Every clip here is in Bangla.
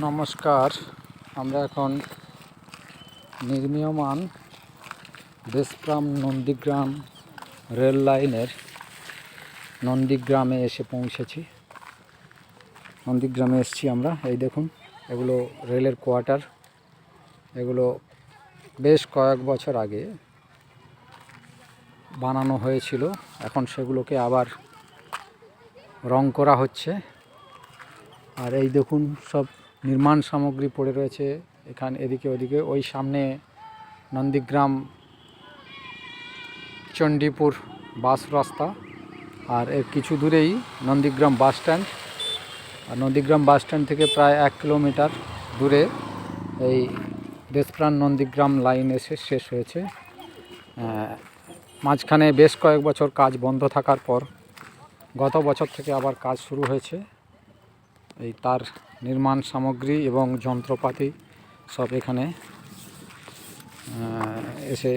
নমস্কার। আমরা এখন নির্মীয়মান দেশগ্রাম নন্দীগ্রাম রেল লাইনের নন্দীগ্রামে এসে পৌঁছেছি। নন্দীগ্রামে এসেছি আমরা। এই দেখুন, এগুলো রেলের কোয়ার্টার। এগুলো বেশ কয়েক বছর আগে বানানো হয়েছিল। এখন সেগুলোকে আবার রং করা হচ্ছে। আর এই দেখুন, সব নির্মাণ সামগ্রী পড়ে রয়েছে এখানে, এদিকে ওদিকে। ওই সামনে নন্দীগ্রাম, চণ্ডীপুর বাস রাস্তা, আর এর কিছু দূরেই নন্দীগ্রাম বাস স্ট্যান্ড। আর নন্দীগ্রাম বাস স্ট্যান্ড থেকে প্রায় এক কিলোমিটার দূরে এই দেশপ্রাণ নন্দীগ্রাম লাইন এসে শেষ হয়েছে। মাঝখানে বেশ কয়েক বছর কাজ বন্ধ থাকার পর গত বছর থেকে আবার কাজ শুরু হয়েছে। এই তার নির্মাণ সামগ্রী এবং যন্ত্রপাতি সব এখানে এসে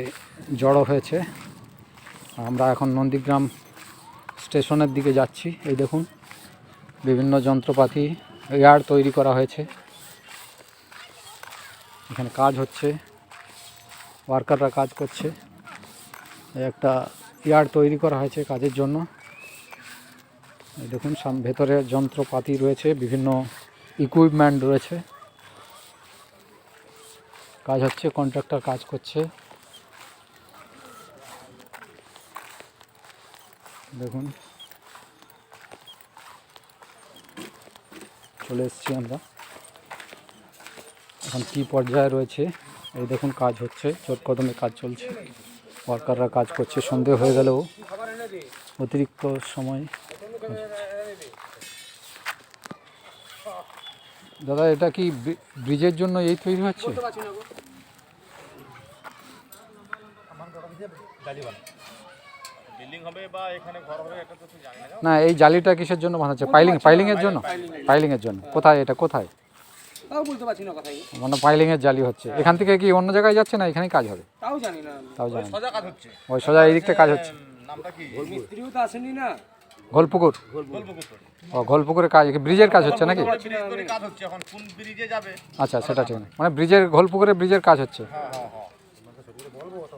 জড়ো হয়েছে। আমরা এখন নন্দীগ্রাম স্টেশনের দিকে যাচ্ছি। এই দেখুন, বিভিন্ন যন্ত্রপাতি ইয়ার্ড তৈরি করা হয়েছে। এখানে কাজ হচ্ছে, ওয়ার্কাররা কাজ করছে। একটা ইয়ার্ড তৈরি করা হয়েছে কাজের জন্য। দেখুন, সাম, ভেতরে যন্ত্রপাতি রয়েছে, বিভিন্ন ইকুইপমেন্ট রয়েছে। কাজ হচ্ছে কন্ট্রাক্টর কাজ করছে। দেখুন। চলে এসেছি আমরা। এখন কি পর্যায়ে রয়েছে, এই দেখুন, কাজ হচ্ছে, চোট কদমে কাজ চলছে। ওয়ার্কাররা কাজ করছে, সন্ধে হয়ে গেলেও অতিরিক্ত সময় দাদা এটা কি ব্রিজের জন্য এই তৈরি হচ্ছে? বিল্ডিং হবে বা এখানে ঘর হবে এটা তো তুই জানি না না এই জালিটা কিসের জন্য বানাচ্ছে? পাইলিং পাইলিং এর জন্য? পাইলিং এর জন্য। কোথায় এটা? কোথায়? মানে পাইলিং এর জালি হচ্ছে। এখান থেকে কি অন্য জায়গায় যাচ্ছে না এখানেই কাজ হবে? তাও জানি না। তাও জানেন সোজা কাজ হচ্ছে। ওই সোজা এই দিকটা কাজ হচ্ছে। নামটা কি? মিস্ত্রিও তো আসেনি না। ঘোলপুকুর। ও ঘোলপুকুরে কাজ ব্রিজের কাজ হচ্ছে নাকি? কাজ হচ্ছে এখন কোন ব্রিজে যাবে আচ্ছা সেটা ঠিক মানে ব্রিজের ঘোলপুকুরে ব্রিজের কাজ হচ্ছে? হ্যাঁ হ্যাঁ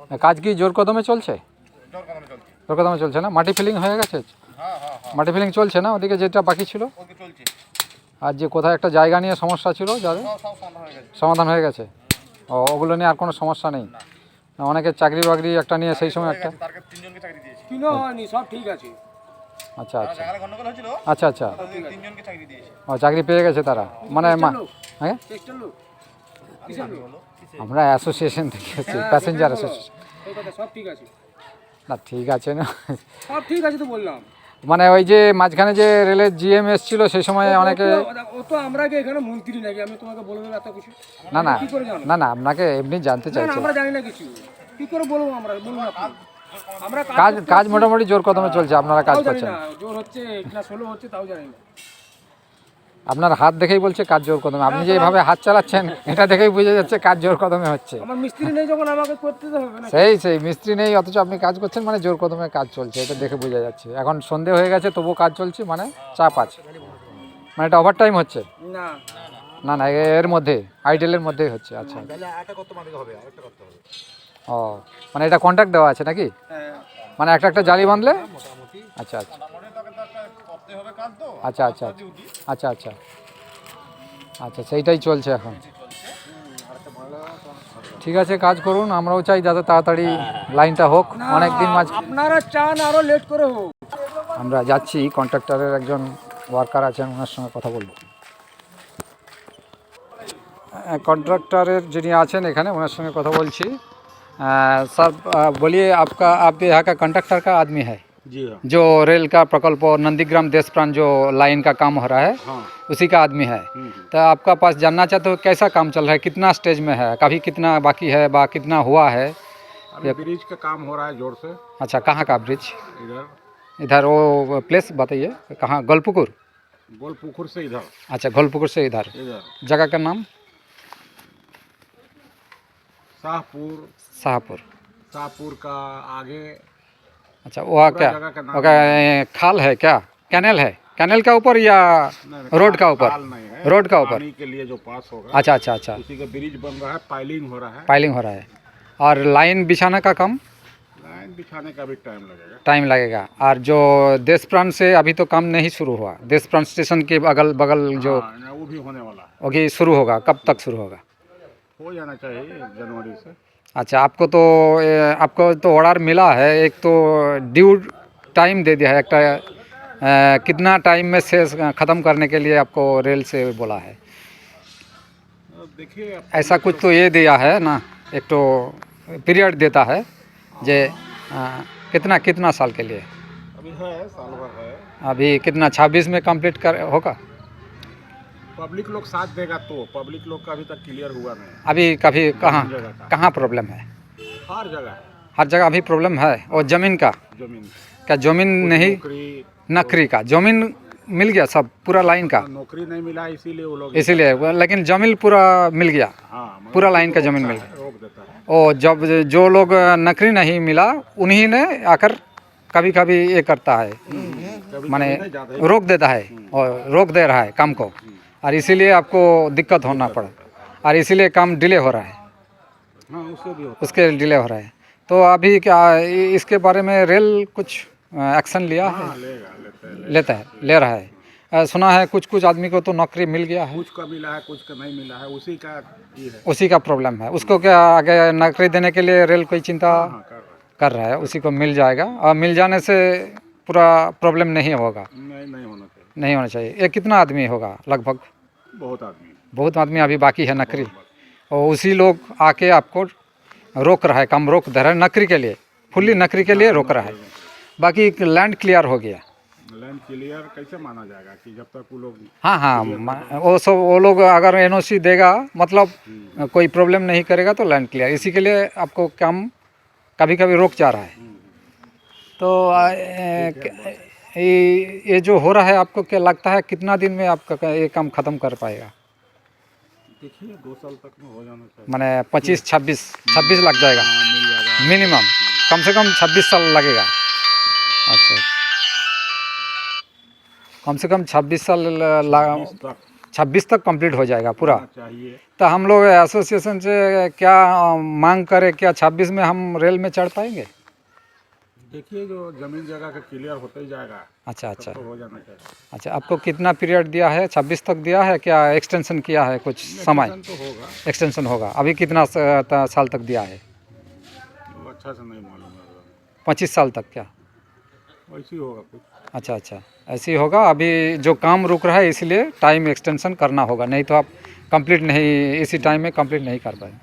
হ্যাঁ। কাজ কি জোর কদমে চলছে? জোর কারণে চলছে জোর কদমে চলছে না? মাটি ফিলিং হয়ে গেছে? হ্যাঁ হ্যাঁ হ্যাঁ মাটি ফিলিং চলছে না? ওদিকে যেটা বাকি ছিল? আর যে কোথায় একটা জায়গা নিয়ে সমস্যা ছিল যাদের? সব সব সমাধান হয়ে গেছে। সমাধান হয়ে গেছে? ও ওগুলো নিয়ে আর কোনো সমস্যা নেই? না, অনেকের চাকরি বাকরি একটা নিয়ে সেই সময় একটা তিনজনকে চাকরি দিয়েছে। সব ঠিক আছে। আচ্ছা আচ্ছা। গন্ডগোল হয়েছিল? আচ্ছা আচ্ছা। তিনজনকে চাকরি দিয়েছে। ও চাকরি পেয়ে গেছে তারা? মানে হ্যাঁ? আমরা অ্যাসোসিয়েশন থেকে আছি প্যাসেঞ্জার অ্যাসোসিয়েশন সব ঠিক আছে। না ঠিক আছে না। সব ঠিক আছে তো বললাম। মানে ওই যে মাঝখানে যে রেলের জিএম এসছিল সেই সময় অনেকে ও তো- আমরা কি এখানে মন্ত্রী নাকি? আমি তোমাকে বলে দেবো এত কিছু। না না। কি করে জানো? না না আপনাকে এমনি জানতে চাইছি। আমরা জানি না কিছু। কি করে বলব আমরা? বলুন আপনি আমরা কাজ কাজ মোটামুটি জোর কদমে চলছে আপনারা কাজ করছেন। জোর হচ্ছে না হচ্ছে তাও জানি না। আপনার হাত দেখেই বলছে কাজ জোর কদমে। আপনি যেভাবে হাত চালাচ্ছেন এটা দেখেই বোঝা যাচ্ছে কাজ জোর কদমে হচ্ছে। আমার মিস্ত্রি নেই যখন আমাকে করতে হবে না সেই সেই মিস্ত্রি নেই অথচ আপনি কাজ করছেন মানে জোর কদমে কাজ চলছে এটা দেখে বোঝা যাচ্ছে। এখন সন্ধে হয়ে গেছে তবুও কাজ চলছে মানে চাপ আছে। মানে এটা ওভার টাইম হচ্ছে? না। না না এর মধ্যে আইডেলের মধ্যেই হচ্ছে আচ্ছা। ও মানে এটা কন্ট্যাক্ট দেওয়া আছে নাকি? হ্যাঁ। মানে একটা একটা জালি বাঁধলে? আচ্ছা আচ্ছা। মোটামুটি তাকে তো একটা করতে হবে কাজ তো। আচ্ছা আচ্ছা আচ্ছা আচ্ছা আচ্ছা। আচ্ছা সেইটাই চলছে এখন। ঠিক আছে কাজ করুন আমরাও চাই যাতে তাড়াতাড়ি লাইনটা হোক অনেক দিন মাঝ আপনারা চান আরও লেট করে হোক। আমরা যাচ্ছি কন্ট্রাক্টরের একজন ওয়ার্কার আছেন ওনার সঙ্গে কথা বলব। কন্ট্রাক্টরের যিনি আছেন এখানে ওনার সঙ্গে কথা বলছি। सर बोलिए आपका आप यहाँ का कंडक्टर का आदमी है। जी हाँ। जो रेल का प्रकल्प और नंदीग्राम देशप्राण जो लाइन का काम हो रहा है हाँ। उसी का आदमी है। तो आपका पास जानना चाहते हो कैसा काम चल रहा है? कितना स्टेज में है? कभी कितना बाकी है? बा कितना हुआ है? अभी ब्रिज का काम हो रहा है ज़ोर से। अच्छा कहाँ का ब्रिज इधर। इधर वो प्लेस बताइए कहाँ? गोलपुकुर? गोल पुकुर से इधर। अच्छा गोलपुकुर से इधर। इधर। जगह का नाम? शाहपुर। शाहपुर। शाहपुर का आगे अच्छा वहाँ क्या? वहाँ खाल है क्या? कैनल है? कैनल का ऊपर या रोड का ऊपर? खाल नहीं है। रोड का ऊपर? के लिए जो पास होगा अच्छा अच्छा अच्छा। उसी का ब्रिज बन रहा है पाइलिंग हो रहा है। पाइलिंग हो रहा है। और लाइन बिछाने का काम? लाइन बिछाने का भी टाइम लगेगा। टाइम लगेगा। और जो देश प्राण से अभी तो काम नहीं शुरू हुआ। देश प्राण स्टेशन के अगल बगल जो हाँ, वो भी होने वाला है। अभी शुरू होगा। कब तक शुरू होगा? हो जाना चाहिए जनवरी से। अच्छा आपको तो आपको तो ऑर्डर मिला है एक तो ड्यू टाइम दे दिया है एक कितना टाइम में से ख़त्म करने के लिए आपको रेल से बोला है? देखिए ऐसा कुछ तो ये दिया है ना एक तो पीरियड देता है जे अ, कितना कितना साल के लिए? अभी है साल भर है। अभी कितना छब्बीस में कंप्लीट कर होगा? पब्लिक लोग साथ देगा तो पब्लिक लोग का अभी तक क्लियर हुआ नहीं। अभी कभी कहाँ कहाँ प्रॉब्लम है? हर जगह। हर जगह अभी प्रॉब्लम है? और ज़मीन का? ज़मीन क्या ज़मीन नहीं? नौकरी का। ज़मीन मिल गया सब पूरा लाइन का? नौकरी नहीं मिला इसीलिए वो लोग इसीलिए लेकिन ज़मीन पूरा मिल गया। हाँ पूरा लाइन का ज़मीन मिल गया और जब जो लोग नकरी नहीं मिला उन्हीं ने आकर कभी कभी ये करता है। कभी माने रोक देता है और रोक दे रहा है काम को। और इसीलिए आपको दिक्कत होना पड़ा। और इसीलिए काम डिले हो रहा है। हाँ उससे भी उसके डिले हो रहा है। तो अभी क्या इसके बारे में रेल कुछ एक्शन लिया है? है हाँ, लेते हैं लेता है ले रहा है। सुना है कुछ कुछ आदमी को तो नौकरी मिल गया है। कुछ का मिला है कुछ का नहीं मिला है उसी का है। उसी का प्रॉब्लम है। उसको क्या आगे नौकरी देने के लिए रेल कोई चिंता हाँ कर रहा कर रहा है? उसी को मिल जाएगा। और मिल जाने से पूरा प्रॉब्लम नहीं होगा। नहीं नहीं होना चाहिए। नहीं होना चाहिए। ये कितना आदमी होगा लगभग? बहुत आदमी बहुत आदमी अभी बाकी है नकरी। और उसी लोग आके आपको रोक रहा है कम रोक दे रहा है नकरी के लिए। फुल्ली नकरी के लिए रोक रहा है। बाकी लैंड क्लियर हो गया। लैंड क्लियर कैसे माना जाएगा कि जब तक वो लोग हाँ हाँ वो सब वो लोग अगर एनओसी देगा मतलब कोई प्रॉब्लम नहीं करेगा तो लैंड क्लियर इसी के लिए आपको काम कभी कभी रोक जा रहा है। तो ए, क- ये ये जो हो रहा है आपको क्या लगता है कितना दिन में आपका ये काम ख़त्म कर पाएगा? देखिए दो साल तक में हो जाना चाहिए। मैंने पच्चीस छब्बीस छब्बीस लग जाएगा। हाँ जाएगा। मिनिमम। कम से कम छब्बीस साल लगेगा। अच्छा कम से कम छब्बीस साल तक। छब्बीस तक कंप्लीट हो जाएगा पूरा। तो हम लोग एसोसिएशन से क्या मांग करें क्या छब्बीस में हम रेल में चढ़ पाएँगे? देखिए जो ज़मीन जगह का क्लियर होते ही जाएगा। अच्छा अच्छा। तो हो जाना चाहिए। अच्छा आपको कितना पीरियड दिया है? छब्बीस तक दिया है क्या एक्सटेंशन किया है कुछ समय? तो होगा। एक्सटेंशन होगा। अभी कितना साल तक दिया है? अच्छा से नहीं मालूम पच्चीस साल तक क्या? वैसे होगा कुछ। अच्छा अच्छा। ऐसे ही होगा। अभी जो काम रुक रहा है इसलिए टाइम एक्सटेंशन करना होगा। नहीं तो आप कंप्लीट नहीं इसी टाइम में कंप्लीट नहीं कर पाए।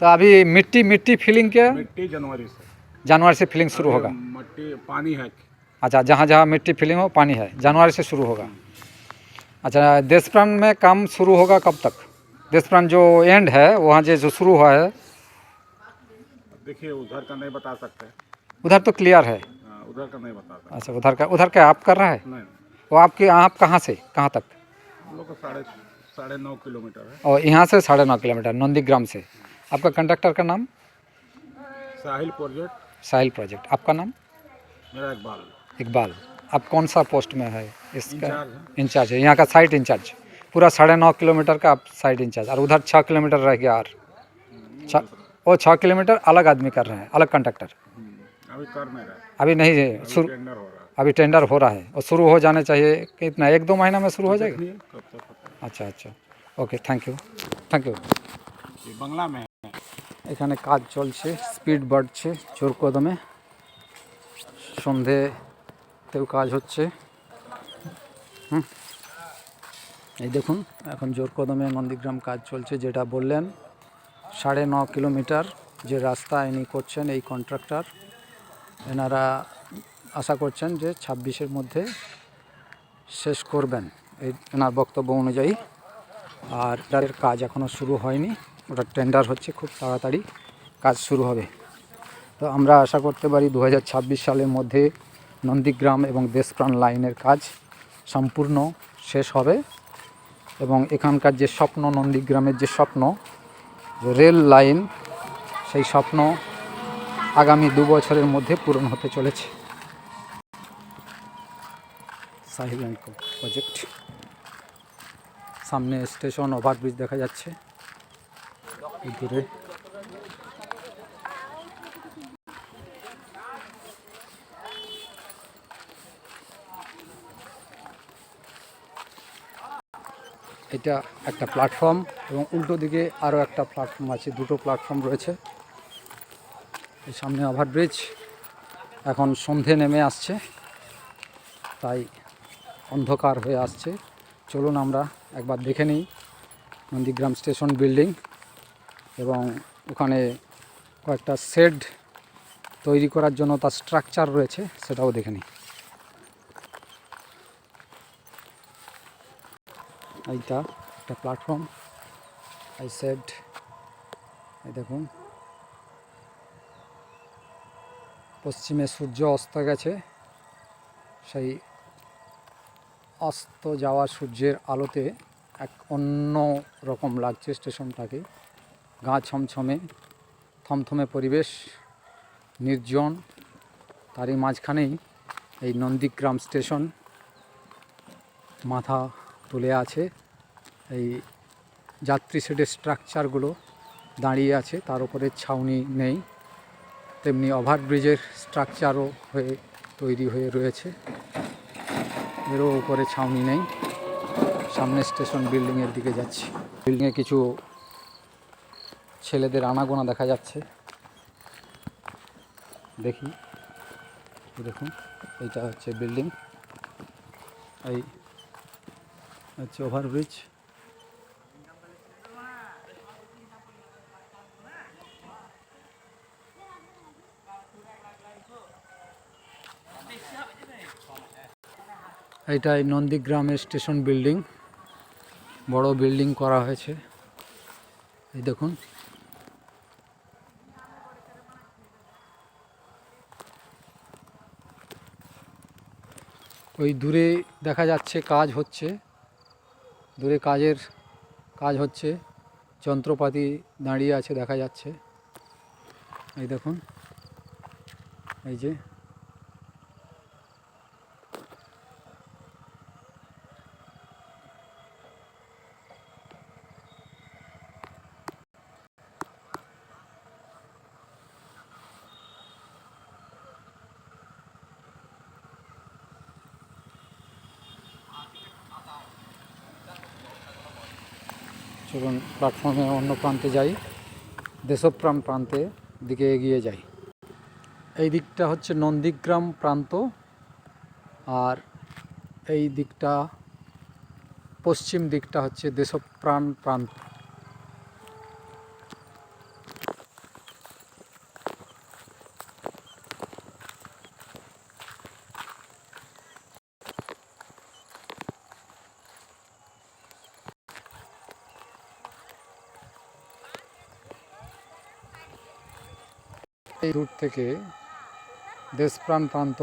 तो अभी मिट्टी मिट्टी फिलिंग क्या मिट्टी जनवरी से। जनवरी से फिलिंग शुरू होगा। मिट्टी पानी है। अच्छा जहाँ जहाँ मिट्टी फिलिंग हो पानी है। जनवरी से शुरू होगा। अच्छा देश प्राण में काम शुरू होगा कब तक? देश प्राण जो एंड है वहाँ जो शुरू हुआ है। देखिए उधर का नहीं बता सकते। उधर तो क्लियर है। हाँ, उधर का नहीं बता सकते। अच्छा उधर का उधर का आप कर रहा है? नहीं। वो आपके आप कहाँ से कहाँ तक? हम लोग का साढ़े साढ़े नौ किलोमीटर है। और यहाँ से साढ़े नौ किलोमीटर नंदीग्राम से। आपका कंडक्टर का नाम? Sahil project Sahil project. आपका नाम? मेरा इकबाल। इकबाल। आप कौन सा पोस्ट में है? इसका इंचार्ज है। यहाँ का साइट इंचार्ज। पूरा साढ़े नौ किलोमीटर का आप साइट इंचार्ज। और उधर छः किलोमीटर रह गया और छः वो छः किलोमीटर अलग आदमी कर रहे हैं अलग कंडक्टर। हम्म, अभी कर नहीं है। अभी नहीं शुरू अभी टेंडर हो रहा है। और शुरू हो जाने चाहिए कितना एक दो महीना में शुरू हो जाएगा? अच्छा अच्छा। Okay thank you thank you Bangla में এখানে কাজ চলছে স্পিড বাড়ছে জোর কদমে সন্ধেতেও কাজ হচ্ছে। হুম। এই দেখুন, এখন জোর কদমে নন্দীগ্রাম কাজ চলছে, যেটা বললেন, সাড়ে ন কিলোমিটার যে রাস্তা ইনি করছেন এই কন্ট্রাক্টর। এনারা আশা করছেন যে ছাব্বিশের মধ্যে শেষ করবেন। এই এনার বক্তব্য অনুযায়ী। আর তাদের কাজ এখনও শুরু হয়নি। ওটা টেন্ডার হচ্ছে, খুব তাড়াতাড়ি কাজ শুরু হবে। তো আমরা আশা করতে পারি দু হাজার ছাব্বিশ সালের মধ্যে নন্দীগ্রাম এবং দেশপ্রাণ লাইনের কাজ সম্পূর্ণ শেষ হবে এবং এখানকার যে স্বপ্ন, নন্দীগ্রামের যে স্বপ্ন, রেল লাইন, সেই স্বপ্ন আগামী দু বছরের মধ্যে পূরণ হতে চলেছে। সাহিল প্রজেক্ট। সামনে স্টেশন ওভারব্রিজ দেখা যাচ্ছে। এটা একটা প্ল্যাটফর্ম এবং উল্টো দিকে আরও একটা প্ল্যাটফর্ম আছে, দুটো প্ল্যাটফর্ম রয়েছে। সামনে ওভারব্রিজ এখন সন্ধে নেমে আসছে, তাই অন্ধকার হয়ে আসছে। চলুন আমরা একবার দেখে নিই নন্দীগ্রাম স্টেশন বিল্ডিং এবং ওখানে কয়েকটা শেড তৈরি করার জন্য তার স্ট্রাকচার রয়েছে, সেটাও দেখে নিই। এইটা একটা প্ল্যাটফর্ম এই শেড, এই দেখুন। পশ্চিমে সূর্য অস্ত গেছে, সেই অস্ত যাওয়া সূর্যের আলোতে এক অন্য রকম লাগছে স্টেশনটাকে। গা ছমছমে, থমথমে পরিবেশ, নির্জন। তারই মাঝখানেই এই নন্দীগ্রাম স্টেশন মাথা তুলে আছে। এই যাত্রী শেডের স্ট্রাকচারগুলো দাঁড়িয়ে আছে, তার উপরে ছাউনি নেই। তেমনি ওভারব্রিজের স্ট্রাকচারও হয়ে, তৈরি হয়ে রয়েছে। এরও উপরে ছাউনি নেই। সামনে স্টেশন বিল্ডিংয়ের দিকে যাচ্ছি। বিল্ডিংয়ে কিছু ছেলেদের আনাগোনা দেখা যাচ্ছে। দেখি। দেখুন, এইটা হচ্ছে বিল্ডিং। এই হচ্ছে ওভারব্রিজ। এইটাই নন্দীগ্রামের স্টেশন বিল্ডিং। বড় বিল্ডিং করা হয়েছে। এই দেখুন। ওই দূরে দেখা যাচ্ছে কাজ হচ্ছে। দূরে কাজের কাজ হচ্ছে। যন্ত্রপাতি দাঁড়িয়ে আছে দেখা যাচ্ছে। এই দেখুন। এই যে চলুন প্ল্যাটফর্মে অন্য প্রান্তে যাই, দেশপ্রাণ প্রান্তে দিকে এগিয়ে যাই। এই দিকটা হচ্ছে নন্দীগ্রাম প্রান্ত, আর এই দিকটা পশ্চিম দিকটা হচ্ছে দেশপ্রাণ প্রান্ত। রুট থেকে দেশপ্রাণ প্রান্ত